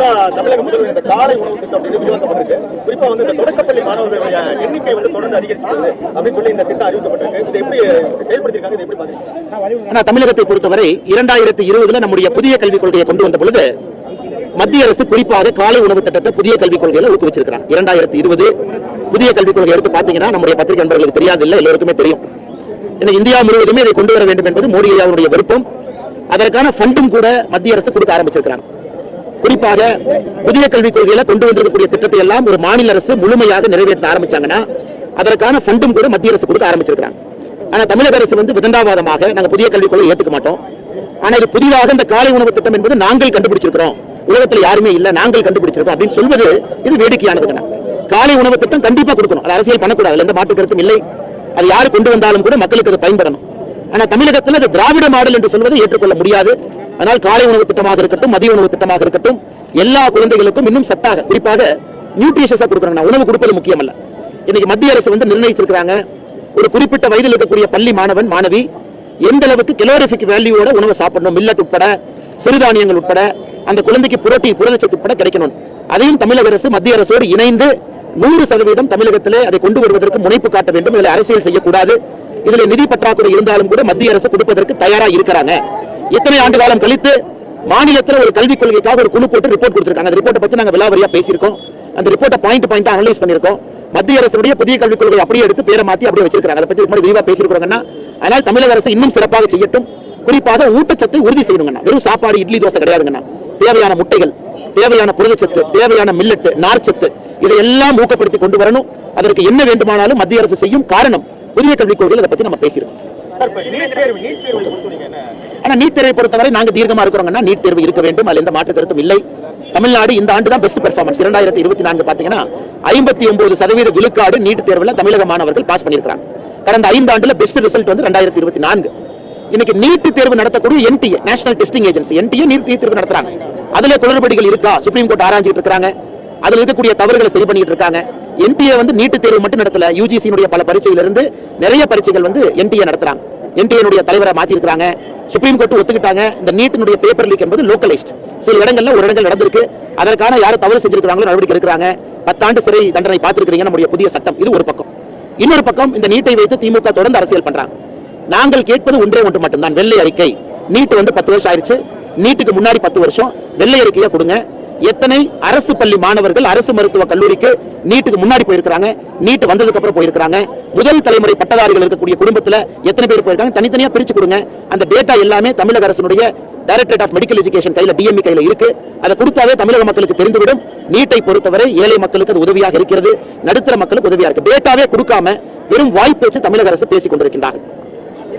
புதுசா தமிழக முதல்வர் இந்த காலை உணவு திட்டம் அப்படின்னு விரிவாக்கப்பட்டிருக்கு. குறிப்பா வந்து இந்த தொடக்கப்பள்ளி மாணவர்களுடைய எண்ணிக்கை வந்து தொடர்ந்து அதிகரிச்சிருக்கு அப்படின்னு சொல்லி இந்த திட்டம் அறிவிக்கப்பட்டிருக்கு. இது எப்படி செயல்படுத்திருக்காங்க இது எப்படி பாத்தீங்கன்னா தமிழகத்தை பொறுத்தவரை இரண்டாயிரத்தி இருபதுல நம்முடைய புதிய கல்விக் கொள்கையை கொண்டு வந்த பொழுது மத்திய அரசு குறிப்பாக காலை உணவு திட்டத்தை புதிய கல்விக் கொள்கையில ஊக்குவிச்சிருக்கிறாங்க இரண்டாயிரத்தி இருபது புதிய கல்விக் கொள்கை எடுத்து பாத்தீங்கன்னா நம்முடைய பத்திரிகை நண்பர்களுக்கு தெரியாது இல்ல எல்லோருக்குமே தெரியும். இன்னைக்கு இந்தியா முழுவதுமே இதை கொண்டு வர வேண்டும் என்பது மோடி ஐயாவுடைய விருப்பம். அதற்கான ஃபண்டும் கூட மத்திய அரசு கொடுக்க ஆரம்பிச்சிருக்கிறாங்க. குறிப்பாக புதிய கல்விக் கொள்கையில கொண்டு வந்திருக்கக்கூடிய திட்டத்தை எல்லாம் ஒரு மாநில அரசு முழுமையாக நிறைவேற்ற ஆரம்பிச்சாங்கன்னா அதற்கான ஃபண்டும் கூட மத்திய அரசு கொடுக்க ஆரம்பிச்சிருக்கிறாங்க. ஆனா தமிழக அரசு வந்து விதண்டாவாதமாக நாங்க புதிய கல்விக் கொள்கை ஏத்துக்க மாட்டோம். ஆனா இது புதிதாக இந்த காலை உணவு திட்டம் என்பது நாங்கள் கண்டுபிடிச்சிருக்கிறோம். உலகத்துல யாருமே இல்ல நாங்கள் கண்டுபிடிச்சிருக்கோம் அப்படின்னு சொல்வது இது வேடிக்கையானதுங்க. காலை உணவு திட்டம் கண்டிப்பா கொடுக்கணும். அது அரசியல் பண்ணக்கூடாது. அதுல எந்த மாற்று கருத்தும் இல்லை. அது யாரு கொண்டு வந்தாலும் கூட மக்களுக்கு அது பயன்படணும் ஆனா தமிழகத்தில் அது திராவிட மாடல் என்று சொல்வதை ஏற்றுக்கொள்ள முடியாது. அதனால் காலை உணவு திட்டமாக இருக்கட்டும் மதிய உணவு திட்டமாக இருக்கட்டும் எல்லா குழந்தைகளுக்கும் இன்னும் சத்தாக. குறிப்பாக நியூட்ரிஷஸா கொடுக்குறாங்க உணவு கொடுப்பது முக்கியம் அல்ல இன்னைக்கு மத்திய அரசு வந்து நிர்ணயிச்சிருக்கிறாங்க. ஒரு குறிப்பிட்ட வயதில் இருக்கக்கூடிய பள்ளி மாணவன் மாணவி எந்த அளவுக்கு கெலோரிஃபிக் வேல்யூவோட உணவு சாப்பிடணும்? மில்லட் உட்பட சிறுதானியங்கள் உட்பட அந்த குழந்தைக்கு புரோட்டீன் புரதச்சத்து உட்பட கிடைக்கணும். அதையும் தமிழக அரசு மத்திய அரசோடு இணைந்து நூறு சதவீதம் தமிழகத்திலே அதை கொண்டு வருவதற்கு முனைப்பு காட்ட வேண்டும். இதில் அரசியல் செய்யக்கூடாது. இதில் நிதி பற்றாக்குறை இருந்தாலும் கூட மத்திய அரசு கொடுப்பதற்கு தயாரா இருக்கிறாங்க. எத்தனை ஆண்டு காலம் கழித்து மாநிலத்தில் ஒரு கல்விக் கொள்கைக்காக ஒரு குழு போட்டு ரிப்போர்ட் கொடுத்திருக்காங்க. அந்த ரிப்போர்ட்டை பத்தி நாங்கள் விலாவரியா பேசியிருக்கோம். அந்த ரிப்போர்ட்டை பாயிண்ட் பாயிண்ட் அனலைஸ் பண்ணிருக்கோம் மத்திய அரசுடைய புதிய கல்விக் கொள்கை அப்படியே எடுத்து பேரை மாற்றி அப்படியே வச்சிருக்காங்க அதை பத்தி இதுக்கு முன்னாடி பேசியிருக்கிறாங்கன்னா அதனால் தமிழக அரசு இன்னும் சிறப்பாக செய்யட்டும். குறிப்பாக ஊட்டச்சத்தை உறுதி செய்யணுங்கண்ணா. வெறும் சாப்பாடு இட்லி தோசை கிடையாதுங்கண்ணா. தேவையான முட்டைகள் தேவையான புரதச்சத்து தேவையான மில்லட்டு நார்ச்சத்து இதையெல்லாம் ஊக்கப்படுத்தி கொண்டு வரணும். அதற்கு என்ன வேண்டுமானாலும் மத்திய அரசு செய்யும் காரணம் புதிய கல்விக் கொள்கையில் அதை பத்தி நம்ம பேசியிருக்கோம். நீட் ஆனா நீட் தேர்வை பொறுத்தவரை நாங்க தீர்க்கமா இருக்கிறோம்னா நீட் தேர்வு இருக்க வேண்டும். அதில் எந்த மாற்று கருத்தும் இல்லை. தமிழ்நாடு இந்த ஆண்டு தான் பெஸ்ட் பெர்ஃபார்மன்ஸ் இரண்டாயிரத்தி இருபத்தி நான்கு பாத்தீங்கன்னா ஐம்பத்தி ஒன்பது சதவீத விழுக்காடு நீட் தேர்வுல தமிழக மாணவர்கள் பாஸ் பண்ணியிருக்காங்க கடந்த ஐந்து ஆண்டுல பெஸ்ட் ரிசல்ட் வந்து ரெண்டாயிரத்தி இருபத்தி நான்கு. இன்னைக்கு நீட் தேர்வு நடத்தக்கூடிய NTA national testing agency NTA NEET தேர்வு நடத்துறாங்க. அதுல குளறுபடிகள் இருக்கா? சுப்ரீம் கோர்ட் ஆராய்ச்சிட்டு இருக்காங்க அதில் இருக்கக்கூடிய தவறுகளை சரி பண்ணிட்டு இருக்காங்க. என்டிஏ வந்து நீட்டு தேர்வு மட்டும் நடத்தல. யூஜிசியினுடைய பல பரீட்சையிலிருந்து நிறைய பரீட்சைகள் வந்து என்டிஏ நடத்துறாங்க. என்டிஏனுடைய தலைவரை மாத்தி சுப்ரீம் கோர்ட் ஒத்துக்கிட்டாங்க. இந்த நீட்டினுடைய பேப்பர் லீக் என்பது லோக்கலைஸ்ட் சில இடங்கள்ல ஒரு இடங்கள் நடந்திருக்கு. அதற்கான யார் தவறு செஞ்சிருக்கிறாங்களோ நடவடிக்கை எடுக்கிறாங்க. பத்தாண்டு சிறை தண்டனை பார்த்திருக்கிறீங்க நம்முடைய புதிய சட்டம். இது ஒரு பக்கம். இன்னொரு பக்கம் இந்த நீட்டை வைத்து திமுக தொடர்ந்து அரசியல் பண்றாங்க. நாங்கள் கேட்பது ஒன்றே ஒன்று மட்டும்தான். வெள்ளை அறிக்கை. நீட் வந்து பத்து வருஷம் ஆயிடுச்சு. நீட்டுக்கு முன்னாடி பத்து வருஷம். வெள்ளை அறிக்கையை கொடுங்க. எத்தனை அரசு பள்ளி மாணவர்கள் அரசு மருத்துவ கல்லூரிக்கு நீட்டுக்கு முன்னாடி போயிருக்காங்க நீட் வந்ததுக்கு அப்புறம் போயிருக்காங்க முதல் தலைமுறை பட்டதாரிகள் இருக்கக்கூடிய குடும்பத்தில் எத்தனை பேர் போயிருக்காங்க? தனித்தனியா பிரிச்சு கொடுங்க. அந்த டேட்டா எல்லாமே தமிழக அரசுடைய டைரக்டரேட் ஆஃப் மெடிக்கல் எஜுகேஷன் கையில டிஎம்இ கையில இருக்கு. அதை கொடுத்தாவே தமிழக மக்களுக்கு தெரிந்துவிடும். நீட்டை பொறுத்தவரை ஏழை மக்களுக்கு அது உதவியாக இருக்கிறது. நடுத்தர மக்களுக்கு உதவியா இருக்கு. டேட்டாவே கொடுக்காம வெறும் வாய்ப்பேச்சு தமிழக அரசு பேசிக் கொண்டிருக்கின்றார்கள்.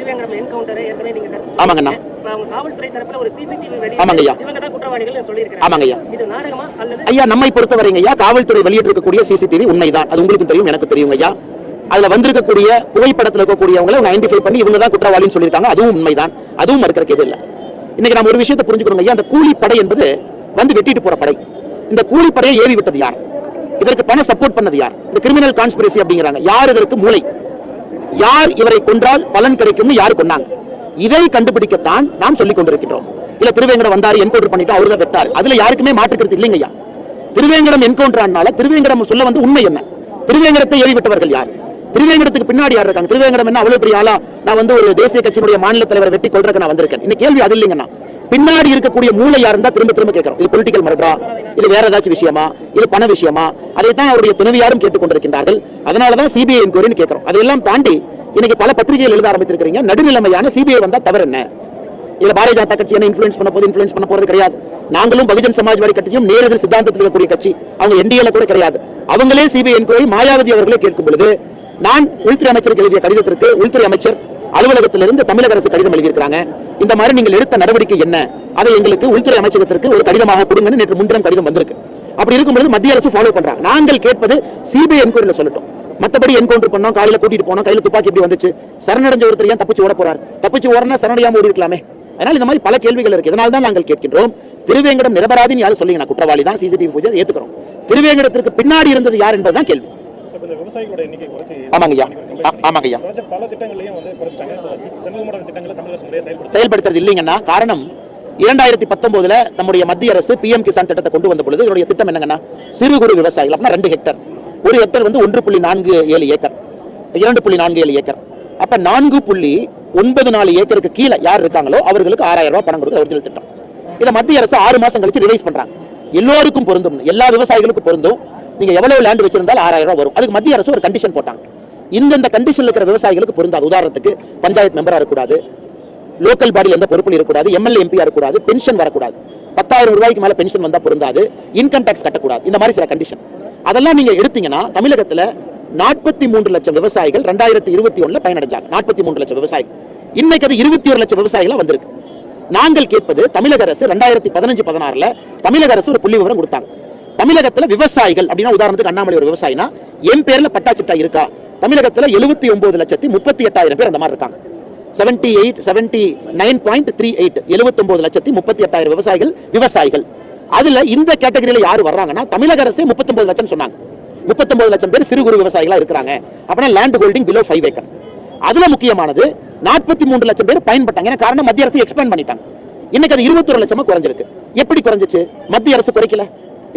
திருவேங்கடம் என்கவுண்டர் ஏற்கனவே நீங்க ஆமாங்கண்ணா. இப்ப அவங்க காவல்துறை தரப்புல ஒரு சிசிடிவி வெளியே ஆமாங்கய்யா. இவங்க தான் குற்றவாளிகள் சொல்லியிருக்காங்க ஆமாங்கய்யா. இது நாடகமா அல்லது ஐயா நம்மை பொறுத்தவரைங்க ஐயா காவல்துறை வெளியிட்டிருக்கக்கூடிய சிசிடிவி உண்மைதான். அது உங்களுக்கு தெரியும் எனக்கு தெரியும் ஐயா. அதுல வந்திருக்கக்கூடிய புகைப்படத்துல இருக்கக்கூடியவங்களை ஐடென்டிஃபை பண்ணி இவங்க தான் குற்றவாளின்னு சொல்லியிருக்காங்க. அதுவும் உண்மைதான். அதுவும் மறுக்கிறதுக்கு எது இல்லை. இன்னைக்கு நம்ம ஒரு விஷயத்தை புரிஞ்சுக்கணும் ஐயா. அந்த கூலிப்படை என்பது வந்து வெட்டிட்டு போற படை. இந்த கூலிப்படையை ஏவி விட்டது யார்? இதற்கு பணம் சப்போர்ட் பண்ணது யார்? இந்த கிரிமினல் கான்ஸ்பிரசி அப்படிங்கிறாங்க. யார் இதற்கு மூளை? யார் இவரை கொன்றால் பலன் கிடைக்கும்னு யார் கொன்னாங்க? இதை கண்டுபிடிக்கத்தான் நாம் சொல்லிக் கொண்டிருக்கிறோம் இல்ல திருவேங்கடம் வந்தாரு என்கவுண்டர் பண்ணிட்டு அவரு தான் அதுல யாருக்குமே மாற்றுக்கிறது இல்லைங்கய்யா திருவேங்கடம் என்கவுண்டர் ஆனால திருவேங்கடம் சொல்ல வந்து உண்மை என்ன? திருவேங்கடத்தை ஏறிவிட்டவர்கள் யார்? திருவேங்கடத்துக்கு பின்னாடி யார் இருக்காங்க? திருவேங்கடம் என்ன அவ்வளவு பெரிய ஆளா? நான் வந்து ஒரு தேசிய கட்சியினுடைய மாநில தலைவரை வெட்டி கொள்றதுக்கு நான் வந்திருக்கேன். இந்த கேள்வி அது இல்லைங்கண்ணா. பின்னாடி இருக்கக்கூடிய மூளை யாருந்தா திரும்ப திரும்ப கேட்கிறோம். இது பொலிட்டிக்கல் மர்டரா இது வேற ஏதாச்சும் விஷயமா? இது பண விஷயமா? அதைத்தான் அவருடைய துணைவியாரும் கேட்டுக்கொண்டிருக்கின்றார்கள். அதனாலதான் சிபிஐ என்கொயரின்னு கேட்கிறோம். அதையெல்லாம் தாண்டி இன்னைக்கு பல பத்திரிகைகள் எழுத ஆரம்பித்திருக்கிறீங்க. நடுநிலைமையான சிபிஐ வந்தா தவறு என்ன? இதுல பாரதிய ஜனதா கட்சி என்ன இன்ஃபுளுன்ஸ் பண்ண போது இன்ஃபுளுன்ஸ் பண்ண போறது கிடையாது. நாங்களும் பகுஜன் சமாஜ்வாடி கட்சியும் நேரடி சித்தாந்தத்தில் இருக்கக்கூடிய கட்சி. அவங்க என்டிஏல கூட கிடையாது. அவங்களே சிபிஐ என்கொயரி மாயாவதி அவர்களே கேட்கும் பொழுது நான் உள்துறை அமைச்சருக்கு எழுதிய கடிதத்திற்கு உள்துறை அமைச்சர் அலுவலகத்திலிருந்து தமிழக அரசு கடிதம் எழுதியிருக்கிறாங்க. இந்த மாதிரி நீங்கள் எடுத்த நடவடிக்கை என்ன? அதை எங்களுக்கு உள்துறை அமைச்சகத்திற்கு ஒரு கடிதமாக கொடுங்கன்னு நேற்று முன்தினம் கடிதம் வந்திருக்கு. அப்படி இருக்கும்போது மத்திய அரசு ஃபாலோ பண்றாங்க. நாங்கள் கேட்பது சிபிஐ என்கொயரியில் சொல்லட்டும். மத்தபடி என்கவுண்டர் பண்ணோம் காலையில கூட்டிட்டு போனோம் கையில துப்பாக்கி எப்படி வந்துச்சு. சரணடைஞ்ச ஒருத்தர் ஏன் தப்பிச்சு ஓட போறாரு? தப்பிச்சு ஓடனா சரணடையாம ஓடி இருக்கலாமே. அதனால இந்த மாதிரி பல கேள்விகள் இருக்கு. இதனால தான் நாங்கள் கேட்கின்றோம். திருவேங்கடம் நிரபராதின்னு யாரும் சொல்லுங்க நான் குற்றவாளி தான். சிசிடிவி பூஜை ஏத்துக்கிறோம். திருவேங்கடத்திற்கு பின்னாடி இருந்தது யார் என்பதுதான் கேள்வி. இந்த விவசாயிகளோட எண்ணிக்கை குறைச்சி ஆமாங்கய்யா ஆ- ஆமாங்கய்யா குறைச்ச பல திட்டங்களையும் வந்து குறைச்சிட்டாங்க. இப்ப செந்தில் மாடல் திட்டங்களை தமிழக அரசு முறையாக செயல்படுத்த செயல்படுத்துறது இல்லைங்கன்னா காரணம் இரண்டாயிரத்தி பத்தொன்பதுல நம்முடைய மத்திய அரசு பிஎம் கிசான் திட்டத்தை கொண்டு வந்த பொழுது இதனுடைய திட்டம் என்னங்கன்னா சிறு குறு விவசாயிகள் அப்படின்னா ரெண்டு ஹெக்டர் ஒரு ஹெக்டர் வந்து ஒன்று புள்ளி நான்கு ஏழு ஏக்கர். இரண்டு புள்ளி நான்கு ஏழு ஏக்கர். அப்ப நான்கு புள்ளி ஒன்பது நாலு ஏக்கருக்கு கீழே யார் இருக்காங்களோ அவர்களுக்கு ஆறாயிரம் ரூபாய் பணம் கொடுக்க ஒரிஜினல் திட்டம். இதை மத்திய அரசு ஆறு மாசம் கழிச்சு ரிவைஸ் பண்றாங்க. எல்லோருக்கும் பொருந்தும். எல்லா விவசாயிகளுக்கும் பொருந்தும். நீங்க எவ்வளவு லேண்ட் வச்சிருந்தாலும் ஆறாயிரம் ரூபாய் வரும். அதுக்கு மத்திய அரசு ஒரு கண்டிஷன் போட்டாங்க. இந்தந்த கண்டிஷன்ல இருக்கிற விவசாயிகளுக்கு பொருந்தாது. உதாரணத்துக்கு பஞ்சாயத்து மெம்பரா இருக்கக்கூடாது. லோக்கல் பாடி எந்த பொறுப்பில் இருக்கக்கூடாது. எம்எல்ஏ எம்பி இருக்கக்கூடாது. பென்ஷன் வரக்கூடாது. பத்தாயிரம் ரூபாய்க்கு மேல பென்ஷன் வந்தா பொருந்தாது. இன்கம் டேக்ஸ் கட்டக்கூடாது. இந்த மாதிரி சில கண்டிஷன் அதெல்லாம் நீங்க எடுத்தீங்கன்னா தமிழகத்துல நாற்பத்தி மூன்று லட்சம் விவசாயிகள் ரெண்டாயிரத்தி இருபத்தி ஒண்ணுல பயனடைஞ்சாங்க. நாற்பத்தி மூன்று லட்சம் விவசாயிகள். இன்னைக்கு அது இருபத்தி ஒரு லட்சம் விவசாயிகள் வந்திருக்கு. நாங்கள் கேட்பது தமிழக அரசு ரெண்டாயிரத்தி பதினஞ்சு பதினாறுல தமிழக அரசு ஒரு புள்ளி விவரம் கொடுத்தாங்க. தமிழகத்துல விவசாயிகள் அப்படின்னா உதாரணத்துக்கு அண்ணாமலை ஒரு விவசாயினா என் பேர்ல பட்டாச்சிட்டா இருக்கா? தமிழகத்துல எழுபத்தி ஒன்பது லட்சத்தி முப்பத்தி எட்டாயிரம் பேர் அந்த மாதிரி இருக்காங்க. Seventy eight seventy nine point three eight எழுபத்தொன்பது லட்சத்தி முப்பத்தி எட்டாயிரம் விவசாயிகள் விவசாயிகள். அதுல இந்த கேட்டகரியில யாரு வர்றாங்கன்னா தமிழக அரசே முப்பத்தொன்பது லட்சம் சொன்னாங்க. முப்பத்தொன்பது லட்சம் பேர் சிறு குறு விவசாயிகளா இருக்கிறாங்க. அப்படின்னா land holding below five acre அதுல முக்கியமானது நாற்பத்தி மூன்று லட்சம் பேர் பயன்பட்டாங்க. ஏன்னா காரணம் மத்திய அரசு எக்ஸ்பேண்ட் பண்ணிட்டாங்க. இன்னைக்கு அது இருபத்தொரு லட்சமா குறைஞ்சிருக்கு. எப்படி குறைஞ்சிச்சு? மத்திய அரசு குறைக்கல.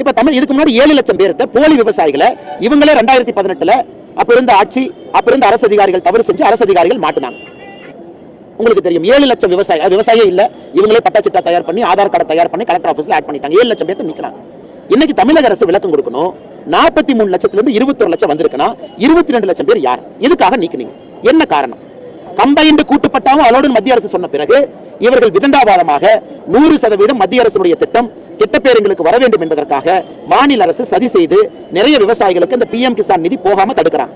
இப்ப தமிழ் இதுக்கு முன்னாடி ஏழு லட்சம் பேர்த்த போலி விவசாயிகளை இவங்களே ரெண்டாயிரத்தி பதினெட்டுல அப்ப இருந்த ஆட்சி அப்ப இருந்த அரசு அதிகாரிகள் தவறு செஞ்சு அரசு அதிகாரிகள் மாட்டினாங்க. உங்களுக்கு தெரியும் ஏழு லட்சம் விவசாய விவசாயம் இல்ல. இவங்களே பட்டாச்சிட்டா தயார் பண்ணி ஆதார் கார்டை தயார் பண்ணி கலெக்டர் ஆஃபீஸ்ல ஆட் பண்ணிட்டாங்க. ஏழு லட்சம் பேர்த்து நிக்கிறாங்க. இன்னைக்கு தமிழக அரசு விளக்கம் கொடுக்கணும். நாற்பத்தி மூணு லட்சத்துல இருந்து இருபத்தொரு லட்சம் வந்திருக்குன்னா இருபத்தி ரெண்டு லட்சம் பேர் யார்? எதுக்காக நீக்குனீங்க. என்ன காரணம்? கம்பைன்டு கூட்டுப்பட்டாவும் அதோடு மத்திய அரசு சொன்ன பிறகு இவர்கள் விதண்டாவாதமாக நூறு சதவீதம் மத்திய அரசுடைய திட்டம் கெட்ட பேர் எங்களுக்கு வர வேண்டும் என்பதற்காக மாநில அரசு சதி செய்து நிறைய விவசாயிகளுக்கு இந்த பிஎம் கிசான் நிதி போகாம தடுக்கிறாங்க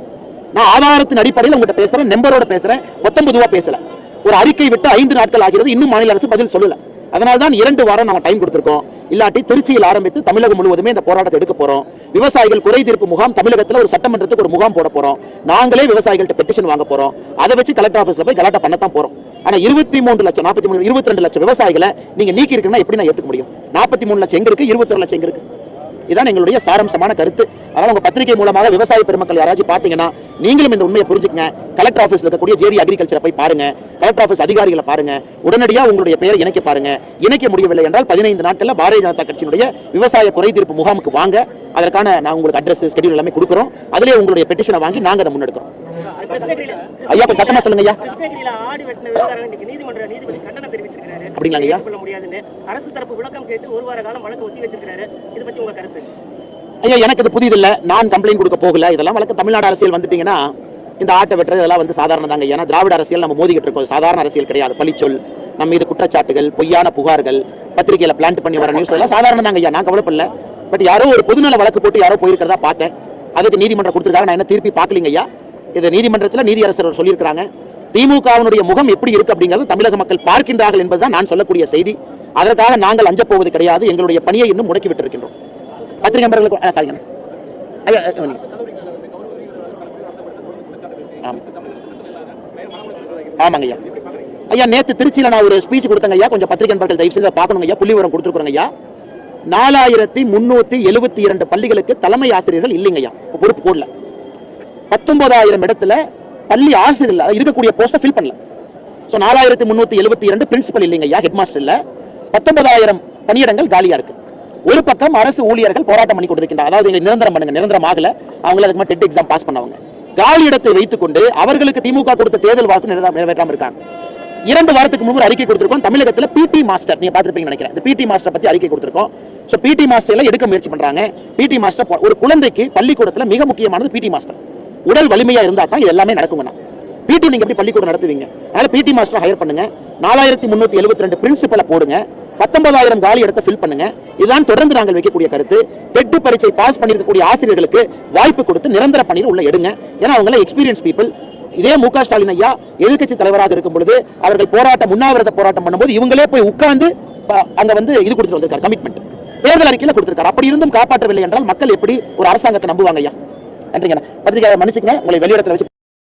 நான் ஆதாரத்தின் அடிப்படையில் உங்ககிட்ட பேசுறேன் நம்பரோட பேசுறேன் பத்தொன்பதுவா பேசல. ஒரு அறிக்கை விட்டு ஐந்து நாட்கள் ஆகிறது இன்னும் மாநில அரசு பதில் சொல்லல. அதனால தான் இரண்டு வாரம் நம்ம டைம் கொடுத்துருக்கோம். இல்லாட்டி திருச்சியில் ஆரம்பித்து தமிழகம் முழுவதுமே இந்த போராட்டத்தை எடுக்க போறோம். விவசாயிகள் குறை தீர்ப்பு முகாம் தமிழகத்துல ஒரு சட்டமன்றத்துக்கு ஒரு முகாம் போட போறோம். நாங்களே விவசாயிகள்ட்ட பெட்டிஷன் வாங்க போறோம். அதை வச்சு கலெக்டர் ஆஃபீஸில் போய் கலாட்டம் பண்ணத்தான் போறோம். ஆனா இருபத்தி மூன்று லட்சம் நாற்பத்தி மூணு இருபத்தி ரெண்டு லட்சம் விவசாயிகளை நீங்க நீக்கி இருக்கீங்கன்னா எப்படி நான் ஏத்துக்க முடியும்? நாற்பத்தி மூணு லட்சம் எங்க இருக்கு? இருபத்தி லட்சம் எங்க இருக்கு? இதான் எங்களுடைய சாரம்சமான கருத்து. அதனால் உங்கள் பத்திரிகை மூலமாக விவசாய பெருமக்கள் யாராச்சும் பார்த்தீங்கன்னா நீங்களும் இந்த உண்மையை புரிஞ்சுக்கங்க. கலெக்டர் ஆஃபீஸில் இருக்கக்கூடிய ஜேடி அக்ரிகல்ச்சரை போய் பாருங்க. கலெக்டர் ஆஃபீஸ் அதிகாரிகளை பாருங்க. உடனடியாக உங்களுடைய பெயரை இணைக்க பாருங்க. இணைக்க முடியவில்லை என்றால் பதினைந்து நாட்களில் பாரதிய ஜனதா கட்சியினுடைய விவசாய குறை தீர்ப்பு முகாமுக்கு வாங்க. அதற்கான நான் உங்களுக்கு அட்ரஸ் ஸ்கெடியூல் எல்லாமே கொடுக்குறோம். அதிலே உங்களுடைய பெட்டிஷனை வாங்கி நாங்கள் அதை முன்னெடுக்கிறோம். ஐயா கொஞ்சம் சத்தமா சொல்லுங்க ஐயா கிருஷ்ணகிரியில ஆடு வெட்டின விவகாரம் இன்னைக்கு நீதிமன்ற நீதிபதி கண்டனம் தெரிவிச்சிருக்காரு அப்படிங்களா ஐயா? ஏற்றுக்கொள்ள முடியாதுன்னு அரசு தரப்பு விளக்கம் கேட்டு ஒரு வார காலம் வழக்கு ஒத்தி வச்சிருக்காரு இதை பத்தி உங்க கருத்து? ஐயா எனக்கு இது புதிதில்ல நான் கம்ப்ளைண்ட் கொடுக்க போகல. இதெல்லாம் வழக்கு தமிழ்நாடு அரசியல் வந்துட்டீங்கன்னா இந்த ஆட்டை வெட்டுறது இதெல்லாம் வந்து சாதாரண தாங்க ஏன்னா திராவிட அரசியல் நம்ம மோதிக்கிட்டு இருக்கோம். சாதாரண அரசியல் கிடையாது. பழிச்சொல் நம்ம மீது குற்றச்சாட்டுகள் பொய்யான புகார்கள் பத்திரிகையில பிளான்ட் பண்ணி வர நியூஸ் எல்லாம் சாதாரண தாங்க ஐயா. நான் கவலைப்படல. பட் யாரோ ஒரு பொதுநல வழக்கு போட்டு யாரோ போயிருக்கிறதா பார்த்தேன். அதுக்கு நீதிமன்றம் கொடுத்துருக்காங்க. நான் என்ன திருப்பி பார்க்கலீங்க ஐயா? இது நீதிமன்றத்தில் நீதியரசர் சொல்லியிருக்கிறாங்க. திமுகவினுடைய முகம் எப்படி இருக்கு அப்படிங்கிறது தமிழக மக்கள் பார்க்கின்றார்கள் என்பதுதான் நான் சொல்லக்கூடிய செய்தி. அதற்காக நாங்கள் அஞ்சப் போவது கிடையாது. எங்களுடைய பணியை இன்னும் முடக்கிவிட்டிருக்கின்றோம் பத்திரிகை நண்பர்களுக்கு ஐயா ஆமாங்க ஐயா. ஐயா நேத்து திருச்சியில நான் ஒரு ஸ்பீச் கொடுத்தேங்க ஐயா. கொஞ்சம் பத்திரிகை நண்பர்கள் தயவு செய்து பார்க்கணுங்க ஐயா. புள்ளி விவரம் கொடுத்துருக்குறோங்க ஐயா. நாலாயிரத்தி முன்னூத்தி எழுபத்தி இரண்டு பள்ளிகளுக்கு தலைமை ஆசிரியர்கள் இல்லைங்க ஐயா. பொறுப்பு போடல பத்தொன்பதாயிரம் இடத்துல பள்ளி ஆசிரியர் இருக்கக்கூடிய போஸ்ட்டை ஃபில் பண்ணல. ஸோ நாலாயிரத்தி முந்நூற்றி எழுபத்தி இரண்டு பிரின்சிபல் இல்லைங்க ஐயா ஹெட் மாஸ்டர் இல்லை. பத்தொன்பதாயிரம் பணியிடங்கள் காலியாக இருக்குது ஒரு பக்கம் அரசு ஊழியர்கள் போராட்டம் பண்ணி கொண்டிருக்கின்றனர் அதாவது இங்க நிரந்தரம் பண்ணுங்க நிரந்தரம் ஆகல. அவங்கள அதுக்கு டெட் எக்ஸாம் பாஸ் பண்ணவங்க. காலி இடத்தை வைத்துக்கொண்டு அவர்களுக்கு திமுக கொடுத்த தேர்தல் வாக்கு நிறைவே- நிறைவேற்றாம இருக்காங்க. இரண்டு வாரத்துக்கு முன்பு அறிக்கை கொடுத்திருக்கோம். தமிழகத்தில் பிடி மாஸ்டர் நீங்க பார்த்துருப்பீங்க நினைக்கிறேன். இந்த பிடி மாஸ்டர் பத்தி அறிக்கை கொடுத்திருக்கோம். ஸோ பிடி மாஸ்டர்ல எடுக்க முயற்சி பண்றாங்க. பிடி மாஸ்டர் ஒரு குழந்தைக்கு பள்ளிக்கூடத்தில் மிக முக்கியமானது பிடி மாஸ்டர் உடல் வலிமையா இருந்தா தான் இது எல்லாமே நடக்குங்கண்ணா பிடி நீங்க எப்படி பள்ளிக்கூடம் நடத்துவீங்க? அதனால பிடி மாஸ்டர் ஹையர் பண்ணுங்க. நாலாயிரத்தி முன்னூத்தி எழுபத்தி ரெண்டு பிரின்சிபலை போடுங்க. பத்தொன்பதாயிரம் காலி இடத்தை ஃபில் பண்ணுங்க. இதுதான் தொடர்ந்து நாங்கள் வைக்கக்கூடிய கருத்து. டெட் பரீட்சை பாஸ் பண்ணியிருக்கக்கூடிய ஆசிரியர்களுக்கு வாய்ப்பு கொடுத்து நிரந்தர பணியில் உள்ள எடுங்க. ஏன்னா அவங்கள எக்ஸ்பீரியன்ஸ் பீப்புள் இதே மு க ஸ்டாலின் ஐயா எதிர்க்கட்சி தலைவராக இருக்கும் பொழுது அவர்கள் போராட்டம் உண்ணாவிரத போராட்டம் பண்ணும்போது இவங்களே போய் உட்கார்ந்து அங்க வந்து இது கொடுத்துட்டு வந்திருக்காரு கமிட்மெண்ட் தேர்தல் அறிக்கையில கொடுத்திருக்காரு. அப்படி இருந்தும் காப்பாற்றவில்லை என்றால் மக்கள் எப்படி ஒரு அரசாங்கத்தை நம்புவாங்க ஐயா? நன்றிங்க பத்திரிகையாளர் மன்னிச்சுங்க உங்களை வெளியிடத்தில் வச்சு